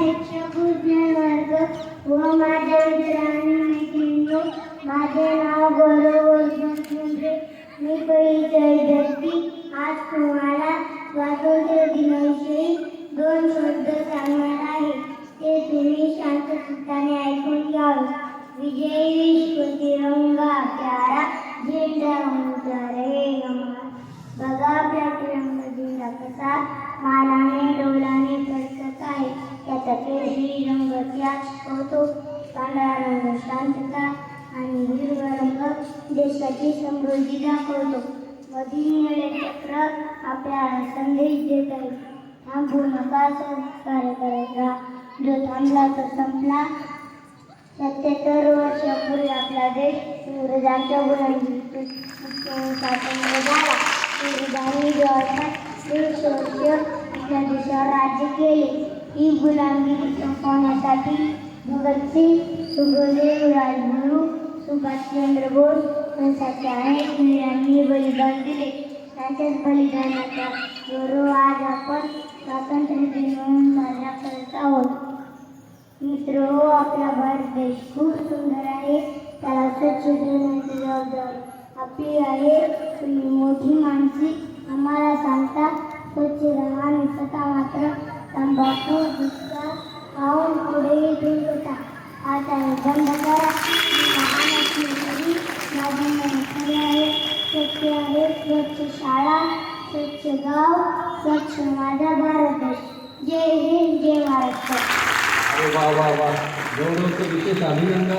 अध्यक्ष पूजन वर्ग व माझ्या मित्रांनी मैत्रिणींनो माझे नाव गौरव वर्धन मी परिचय व्यक्ती आज तुम्हाला स्वातंत्र्य दिनाविषयी दोन शब्द सांगणार आहे ते तुम्ही शांत चित्ताने ऐकून घ्यावे विजयी केशरी रंग त्याग होतो. पांढरा रंग शांतता आणि हिरवा रंग देशाची समृद्धी दाखवतो. मधील निळे चक्र आपल्याला संदेश देत आहे. थांबू नका सहकार्य करत राहा. जो थांबला तो संपला. सत्याहत्तर वर्षापूर्वी आपला देश इंग्रजांच्या गुलामीतून स्वातंत्र्य झाला. इंग्रजांनी जवळपास दीडशे वर्ष आपल्या देशावर राज्य केले. ही गुलामी संपवण्यासाठी भगतसिंग सुखदेव राजगुरू सुभाषचंद्र बोस यांसारख्या अनेक वीरांनी बलिदान दिले. त्यांच्याच बलिदानाचा गौरव आज आपण स्वातंत्र्य दिन म्हणून साजरा करत आहोत. मित्र हो आपला भारत देश खूप सुंदर आहे. त्याला स्वच्छ ठेवण्याची जबाबदारी आपली आहे. तुम्ही मोठी माणसे आम्हाला सांगता स्वच्छ राहा आणि स्वतः मात्र तंबाखू गुटखा खाऊन पुढे दुर्गता आता बंद करा लहान असली माझी मन आहे स्वच्छ आहे स्वच्छ शाळा स्वच्छ गाव स्वच्छ माझा भारत। देश जय हिंद जय महाराष्ट्र वा वा वा गौरवचं विशेष अभिनंदन।